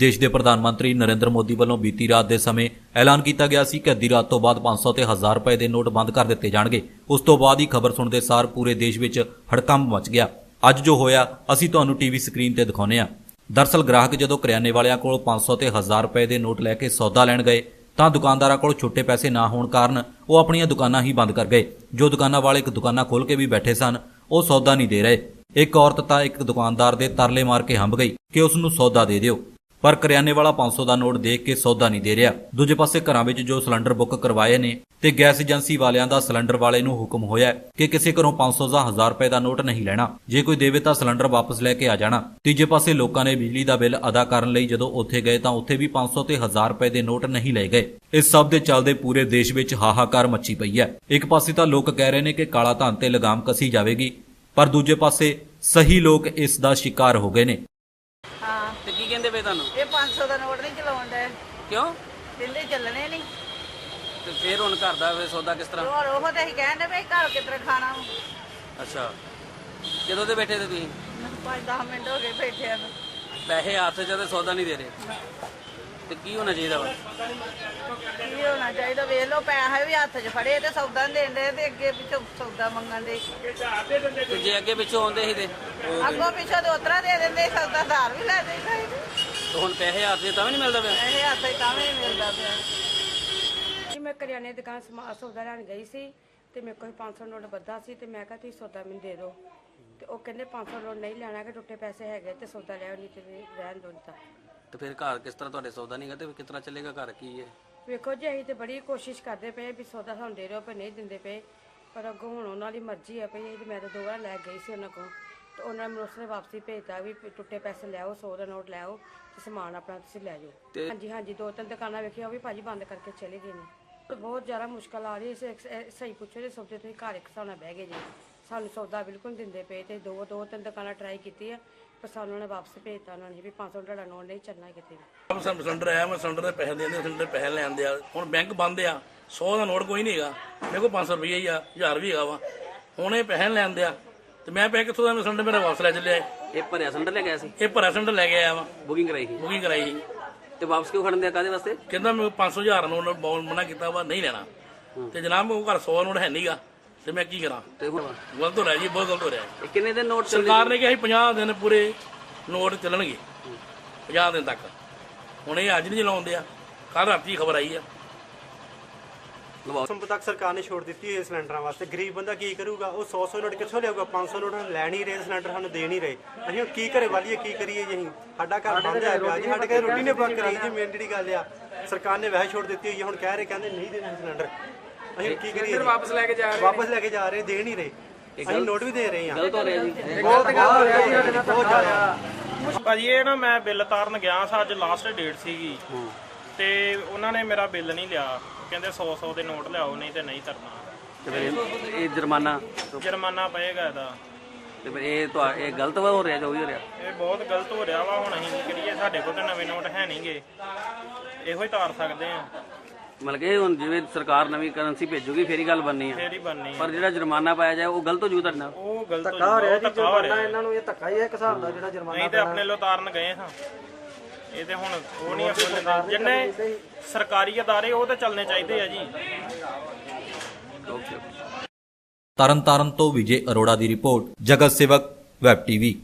ਦੇਸ਼ ਦੇ ਪ੍ਰਧਾਨ ਮੰਤਰੀ ਨਰਿੰਦਰ ਮੋਦੀ ਵੱਲੋਂ ਬੀਤੀ ਰਾਤ ਦੇ ਸਮੇਂ ਐਲਾਨ ਕੀਤਾ ਗਿਆ ਸੀ ਕਿ ਅੱਧੀ ਰਾਤ ਤੋਂ ਬਾਅਦ 500 ਤੇ 1000 ਰੁਪਏ ਦੇ ਨੋਟ ਬੰਦ ਕਰ ਦਿੱਤੇ ਜਾਣਗੇ। ਉਸ ਤੋਂ ਬਾਅਦ ਹੀ ਖਬਰ ਸੁਣਦੇ ਸਾਰ ਪੂਰੇ ਦੇਸ਼ ਵਿੱਚ ਹੜਕੰਪ ਮਚ ਗਿਆ। ਅੱਜ ਜੋ ਹੋਇਆ, ਅਸੀਂ ਤੁਹਾਨੂੰ ਟੀਵੀ ਸਕਰੀਨ ਤੇ ਦਿਖਾਉਂਦੇ ਹਾਂ। ਦਰਸਲ ਗ੍ਰਾਹਕ ਜਦੋਂ ਕਰਿਆਨੇ ਵਾਲਿਆਂ ਕੋਲ 500 ਤੇ 1000 ਰੁਪਏ ਦੇ ਨੋਟ ਲੈ ਕੇ ਸੌਦਾ ਲੈਣ ਗਏ, ਤਾਂ ਦੁਕਾਨਦਾਰਾਂ ਕੋਲ ਛੋਟੇ ਪੈਸੇ ਨਾ ਹੋਣ ਕਾਰਨ ਉਹ ਆਪਣੀਆਂ ਦੁਕਾਨਾਂ ਹੀ ਬੰਦ ਕਰ ਗਏ। ਜੋ ਦੁਕਾਨਾਂ ਵਾਲੇ ਇੱਕ ਦੁਕਾਨਾਂ ਖੋਲ ਕੇ ਵੀ ਬੈਠੇ ਸਨ, ਉਹ ਸੌਦਾ ਨਹੀਂ ਦੇ ਰਹੇ। ਇੱਕ ਔਰਤ ਤਾਂ ਇੱਕ ਦੁਕਾਨਦਾਰ ਦੇ ਤਰਲੇ ਮਾਰ ਕੇ ਹੰਬ ਗਈ, ਕਿ ਉਸ ਨੂੰ ਸੌਦਾ ਦੇ ਦਿਓ। ਪਰ ਕਰਿਆਨੇ ਵਾਲਾ 500 ਦਾ ਨੋਟ ਦੇਖ ਕੇ ਸੌਦਾ ਨਹੀਂ ਦੇ ਰਿਹਾ। ਦੂਜੇ ਪਾਸੇ ਘਰਾਂ ਵਿੱਚ ਜੋ ਸਿਲੰਡਰ ਬੁੱਕ ਕਰਵਾਏ ਨੇ ਤੇ ਗੈਸ ਏਜੰਸੀ ਵਾਲਿਆਂ ਦਾ ਸਿਲੰਡਰ ਵਾਲੇ ਨੂੰ ਹੁਕਮ ਹੋਇਆ ਕਿ ਕਿਸੇ ਘਰੋਂ 500 ਜਾਂ 1000 ਰੁਪਏ ਦਾ ਨੋਟ ਨਹੀਂ ਲੈਣਾ। ਜੇ ਕੋਈ ਦੇਵੇ ਤਾਂ ਸਿਲੰਡਰ ਵਾਪਸ ਲੈ ਕੇ ਆ ਜਾਣਾ। ਤੀਜੇ ਪਾਸੇ ਲੋਕਾਂ ਨੇ ਬਿਜਲੀ ਦਾ ਬਿੱਲ ਅਦਾ ਕਰਨ ਲਈ ਜਦੋਂ ਉੱਥੇ ਗਏ ਤਾਂ ਉੱਥੇ ਵੀ 500 ਤੇ 1000 ਰੁਪਏ ਦੇ ਨੋਟ ਨਹੀਂ ਲਏ ਗਏ। ਇਸ ਸਭ ਦੇ ਚੱਲਦੇ ਪੂਰੇ ਦੇਸ਼ ਵਿੱਚ ਹਾਹਾਕਾਰ ਮੱਚੀ ਪਈ ਹੈ। ਇੱਕ ਪਾਸੇ ਤਾਂ ਲੋਕ ਕਹਿ ਰਹੇ ਨੇ ਕਿ ਕਾਲਾ ਧਨ ਤੇ ਲਗਾਮ ਕਸੀ ਜਾਵੇਗੀ, ਪਰ ਦੂਜੇ ਪਾਸੇ ਸਹੀ ਲੋਕ ਇਸ ਦਾ ਸ਼ਿਕਾਰ ਹੋ ਗਏ ਨੇ। ਪਏ ਤੁਹਾਨੂੰ? ਇਹ 500 ਦਾ ਨੋਟ ਨਹੀਂ ਚਲਾਉਣ ਦੇ ਕਿਉਂ? ਦਿੱਲੀ ਚੱਲਣੇ ਨਹੀਂ। ਤੇ ਫੇਰ ਹੁਣ ਘਰ ਦਾ ਫਿਰ ਸੌਦਾ ਕਿਸ ਤਰ੍ਹਾਂ? ਹੋਰ ਉਹ ਤੇ ਅਸੀਂ ਕਹਿੰਦੇ ਵੀ ਘਰ ਕਿਤਰਾ ਖਾਣਾ ਅੱਛਾ। ਜਦੋਂ ਦੇ ਬੈਠੇ ਤੇ ਤੁਸੀਂ? 5-10 ਮਿੰਟ ਹੋ ਗਏ ਬੈਠਿਆਂ ਨੂੰ। ਪੈਸੇ ਹੱਥ 'ਚ ਤੇ ਸੌਦਾ ਨਹੀਂ ਦੇ ਰਹੇ। ਤੇ ਕੀ ਹੋਣਾ ਚਾਹੀਦਾ ਵਾ? ਕੀ ਹੋਣਾ ਚਾਹੀਦਾ? ਵੇਖ ਲਓ ਪੈਸੇ ਵੀ ਹੱਥ 'ਚ ਫੜੇ ਤੇ ਸੌਦਾ ਨੀ ਦੇਣ ਦੇ ਤੇ ਅੱਗੇ ਪਿੱਛੋਂ ਸੌਦਾ ਮੰਗਣ ਦੇ ਤੇ ਜੇ ਅੱਗੇ ਪਿੱਛੋਂ ਆਉਂਦੇ ਸੀ ਤੇ? ਅੱਗੋਂ ਪਿੱਛੋਂ ਤੇ ਉਤਰਾ ਦੇ ਦਿੰਦੇ ਸੌਦਾ ਧਾਰ ਵੀ ਲੈ ਦੇਈਦਾ ਸੀ। ਤੇ ਹੁਣ ਪੈਸੇ ਹੱਥ ਤਾਂ ਵੀ ਨਹੀਂ ਮਿਲਦਾ ਪਿਆ। ਪੈਸੇ ਹੱਥ ਤਾਂ ਵੀ ਨੀ ਮਿਲਦਾ ਪਿਆ। ਜੀ ਮੈਂ ਕਰਿਆਨੇ ਦੀ ਦੁਕਾਨ ਸਮਾ ਸੌਦਾ ਲੈਣ ਗਈ ਸੀ ਤੇ ਮੇਰੇ ਕੋਲ 500 ਨੋਟ ਬੱਧਾ ਸੀ ਤੇ ਮੈਂ ਕਿਹਾ ਤੁਸੀਂ ਸੌਦਾ ਮੈਨੂੰ ਦੇ ਦਿਓ। ਤੇ ਉਹ ਕਹਿੰਦੇ 500 ਨੋਟ ਨਹੀਂ ਲੈਣਾ ਕਿ ਟੁੱਟੇ ਪੈਸੇ ਹੈਗੇ ਤੇ ਸੌਦਾ ਲਿਆਓ ਨਹੀਂ ਤੇ ਰਹਿਣ ਦੋ ਨਹੀਂ ਤਾਂ। ਤੇ ਫਿਰ ਘਰ ਕਿਸ ਤਰ੍ਹਾਂ ਤੁਹਾਡੇ ਸੌਦਾ ਨਹੀਂਗਾ ਤੇ ਕਿਸ ਤਰ੍ਹਾਂ ਚੱਲੇਗਾ ਘਰ ਕੀ ਹੈ? ਵੇਖੋ ਜੀ ਅਸੀਂ ਤੇ ਬੜੀ ਕੋਸ਼ਿਸ਼ ਕਰਦੇ ਪਏ ਵੀ ਸੌਦਾ ਸਾਨੂੰ ਦੇ ਦਿਓ ਪਰ ਨਹੀਂ ਦਿੰਦੇ ਪਏ। ਪਰ ਅੱਗੋਂ ਹੁਣ ਉਹਨਾਂ ਦੀ ਮਰਜ਼ੀ ਹੈ ਭਈ ਇਹ ਮੈਂ ਤਾਂ ਦੋ ਵਾਰ ਲੈ ਗਈ ਸੀ ਉਹਨਾਂ ਕੋਲ। ਤੇ ਉਹਨਾਂ ਨੇ ਮੈਨੂੰ ਉਸਨੇ ਵਾਪਸੀ ਭੇਜਤਾ ਵੀ ਟੁੱਟੇ ਪੈਸੇ ਲਿਆਓ 100 ਦਾ ਨੋਟ ਲਿਆਓ ਤੇ ਸਮਾਨ ਆਪਣਾ ਤੁਸੀਂ ਲੈ ਜਾਓ। ਹਾਂਜੀ ਹਾਂਜੀ ਦੋ ਤਿੰਨ ਦੁਕਾਨਾਂ ਵੇਖੀਆਂ ਉਹ ਵੀ ਭਾਜੀ ਬੰਦ ਕਰਕੇ ਚਲੇ ਗਏ ਨੇ। ਬਹੁਤ ਜ਼ਿਆਦਾ ਮੁਸ਼ਕਲ ਆ ਰਹੀ ਹੈ ਸਹੀ ਪੁੱਛੋ ਜੇ ਸੌਦੇ ਤੁਸੀਂ ਘਰ ਇੱਕ ਹਿਸਾਬ ਨਾਲ ਬਹਿ ਗਏ ਜੀ। ਸਾਨੂੰ ਸੌਦਾ ਬਿਲਕੁਲ ਦਿੰਦੇ ਪਏ ਤੇ ਦੋ ਦੋ ਤਿੰਨ ਦੁਕਾਨਾਂ ਟਰਾਈ ਕੀਤੀ ਹੈ ਪਰ ਸਾਨੂੰ ਉਹਨੇ ਵਾਪਸ ਭੇਜਤਾ ਉਹਨਾਂ ਨੇ ਵੀ 500 ਤੁਹਾਡਾ ਨੋਟ ਨਹੀਂ ਚੱਲਣਾ ਕਿਤੇ ਵੀ। ਸਾਨੂੰ ਸਿਲੰਡਰ ਆਇਆ ਮੈਂ ਸਿਲੰਡਰ ਦੇ ਪੈਸੇ ਦੇਂਦੇ ਸਿਲੰਡਰ ਪੈਸੇ ਲੈਂਦੇ ਆ ਹੁਣ ਬੈਂਕ ਬੰਦ ਆ 100 ਦਾ ਨੋਟ ਕੋਈ ਨਹੀਂ ਹੈਗਾ। ਮੇਰੇ ਕੋਲ 500 ਰੁਪਏ ਹੀ ਆ 1000 ਵੀ ਹੈਗਾ ਵਾ। ਹੁਣ ਇਹ ਪੈਸੇ ਲੈਂਦੇ ਆ ਤੇ ਮੈਂ ਪੈਸੇ ਕਿੱਥੋਂ ਦਾ? ਮੈਂ ਸਿਲੰਡਰ ਮੇਰਾ ਵਾਪਸ ਲੈ ਚੱਲਿਆ ਇਹ। ਇਹ ਭਰਿਆ ਸਿਲੰਡਰ ਲੈ ਗਿਆ ਸੀ? ਇਹ ਭਰਿਆ ਸਿਲੰਡਰ ਲੈ ਕੇ ਆਇਆ ਵਾ। ਬੁਕਿੰਗ ਕਰਾਈ ਸੀ? ਬੁਕਿੰਗ ਕਰਾਈ ਸੀ। ਤੇ ਵਾਪਸ ਕਿਉਂ ਖੜਨ ਦਿਆ? ਕਾਦੇ ਵਾਸਤੇ? ਕਹਿੰਦਾ ਮੇਰੇ 500 ਹਜ਼ਾਰ ਨੋਟ ਬੌਲ ਮਨਾ ਕੀਤਾ ਵਾ ਨਹੀਂ ਲੈਣਾ। ਤੇ ਜਨਾਬ ਕੋਲ ਘਰ 100 ਨੋਟ ਹੈ ਨਹੀਂਗਾ। ਤੇ ਮੈਂ ਕੀ ਕਰਾਂ? ਤੇ ਹੁਣ? ਗਲਤ ਹੋ ਰਿਹਾ ਜੀ ਬਹੁਤ ਗਲਤ ਹੋ ਰਿਹਾ। ਇਹ ਕਿੰਨੇ ਦਿਨ ਨੋਟ ਚੱਲਦੇ ਸਰਕਾਰ ਨੇ ਕਿਹਾ ਸੀ 50 ਦਿਨ ਪੂਰੇ ਨੋਟ ਚੱਲਣਗੇ। 50 ਦਿਨ ਤੱਕ। ਹੁਣ ਇਹ ਅੱਜ ਨਹੀਂ ਚਲਾਉਂਦੇ ਆ। ਕੱਲ ਰਾਤੀ ਖਬਰ ਆਈ ਆ। ਮੌਸਮ ਤੱਕ ਸਰਕਾਰ ਨੇ ਛੋੜ ਦਿੱਤੀ ਹੈ ਸਿਲੰਡਰਾਂ ਵਾਸਤੇ। ਗਰੀਬ ਬੰਦਾ ਕੀ ਕਰੂਗਾ? ਉਹ 100 100 ਨੋਟ ਕਿੱਥੋਂ ਲਿਆਊਗਾ? 500 ਨੋਟ ਲੈ ਨਹੀਂ ਰਹੇ ਸਿਲੰਡਰ ਸਾਨੂੰ ਦੇ ਨਹੀਂ ਰਹੇ। ਅਸੀਂ ਹੁਣ ਕੀ ਘਰੇ ਵਾਲੀਏ ਕੀ ਕਰੀਏ ਜੀ ਅਸੀਂ? ਸਾਡਾ ਘਰ ਬੰਦ ਹੈ ਪਿਆ ਜੀ ਸਾਡੇ ਘਰੇ ਰੋਟੀ ਨੇ ਬੰਦ ਕਰਾਈ ਜੀ ਮੇਨ ਜਿਹੜੀ ਗੱਲ ਆ। ਸਰਕਾਰ ਨੇ ਵੈਸੇ ਛੋੜ ਦਿੱਤੀ ਹੋਈ ਹੈ ਹੁਣ ਕਹਿ ਰਹੇ ਕਹਿੰਦੇ ਨਹੀਂ ਦੇਣਾ ਸਿਲੰਡਰ। ਅਸੀਂ ਹੁਣ ਕੀ ਕਰੀਏ ਵਾਪਸ ਲੈ ਕੇ ਜਾ ਰਹੇ ਵਾਪਸ ਲੈ ਕੇ ਜਾ ਰਹੇ ਦੇ ਨਹੀਂ ਰਹੇ। ਅਸੀਂ ਨੋਟ ਵੀ ਦੇ ਰਹੇ ਹਾਂ ਗਲਤ ਹੋ ਰਿਹਾ ਜੀ। ਬਹੁਤ ਗਲਤ ਹੋ ਰਿਹਾ ਜੀ ਸਾਡੇ ਨਾਲ ਬਹੁਤ ਜ਼ਿਆਦਾ। ਭਾਜੀ ਇਹ ਨਾ ਮੈਂ ਬਿੱਲ ਤਾਰਨ ਗਿਆ ਸੀ ਅੱਜ ਲਾਸਟ ਡੇਟ ਸੀਗੀ। ਤੇ ਉਹਨਾਂ ਨੇ ਮੇਰਾ ਬਿੱਲ ਨਹੀਂ ਲਿਆ। ਕਹਿੰਦੇ 100 100 ਦੇ ਨੋਟ ਲਿਆਓ ਨਹੀਂ ਤੇ ਨਹੀਂ ਤਰਨਾ ਤੇ ਫਿਰ ਇਹ- ਇਹ ਜੁਰਮਾਨਾ ਜੁਰਮਾਨਾ ਪਏਗਾ ਇਹਦਾ। ਤੇ ਫਿਰ ਇਹ ਤੁਹਾ- ਇਹ ਗਲਤ ਵਾ ਹੋ ਰਿਹਾ ਜੋ ਵੀ ਹੋ ਰਿਹਾ? ਇਹ ਬਹੁਤ ਗਲਤ ਹੋ ਰਿਹਾ ਵਾ ਹੁਣ ਅਸੀਂ ਕੀ ਕਰੀਏ? ਸਾਡੇ ਕੋਲ ਤਾਂ ਨਵੇਂ ਨੋਟ ਹੈ ਨਹੀਂਗੇ। ਇਹੋ ਹੀ ਤਾਰ ਸਕਦੇ ਆ। ਮਤਲਬ ਕਿ ਹੁਣ ਜਿਵੇਂ ਸਰਕਾਰ ਨਵੀਂ ਕਰੰਸੀ ਭੇਜੂਗੀ ਫੇਰ ਹੀ ਗੱਲ ਬਣਨੀ ਆ। ਫੇਰ ਹੀ ਬਣਨੀ ਆ। ਪਰ ਜਿਹੜਾ ਜੁਰਮਾਨਾ ਪਾਇਆ ਜਾਏ ਉਹ ਗਲਤ ਹੋ ਜੂ ਤੁਹਾਡੇ ਨਾਲ? ਉਹ ਗਲਤ ਧੱਕਾ ਹੋ ਰਿਹਾ ਜੀ ਜੁਰਮਾਨਾ ਇਹਨਾਂ ਨੂੰ ਇਹ ਧੱਕਾ ਹੀ ਹੈ ਇੱਕ ਹਿਸਾਬ ਦਾ ਜਿਹੜਾ ਜੁਰਮਾਨਾ ਨਹੀਂ ਤੇ ਆਪਣੇ ਲੋ ਤਾਰਨ ਗਏ ਹਾਂ ਇਹ ਤੇ ਹੁਣ ਉਹ ਨਹੀਂ ਆਪਣੇ ਜਿੰਨੇ ਸਰਕਾਰੀ ਅਦਾਰੇ, ਉਹ ਤਾਂ ਚੱਲਣੇ ਚਾਹੀਦੇ ਆ ਜੀ। ਤਰਨਤਾਰਨ ਤੋਂ ਵਿਜੇ ਅਰੋੜਾ ਦੀ ਰਿਪੋਰਟ, ਜਗਤ ਸੇਵਕ, ਵੈਬ ਟੀਵੀ।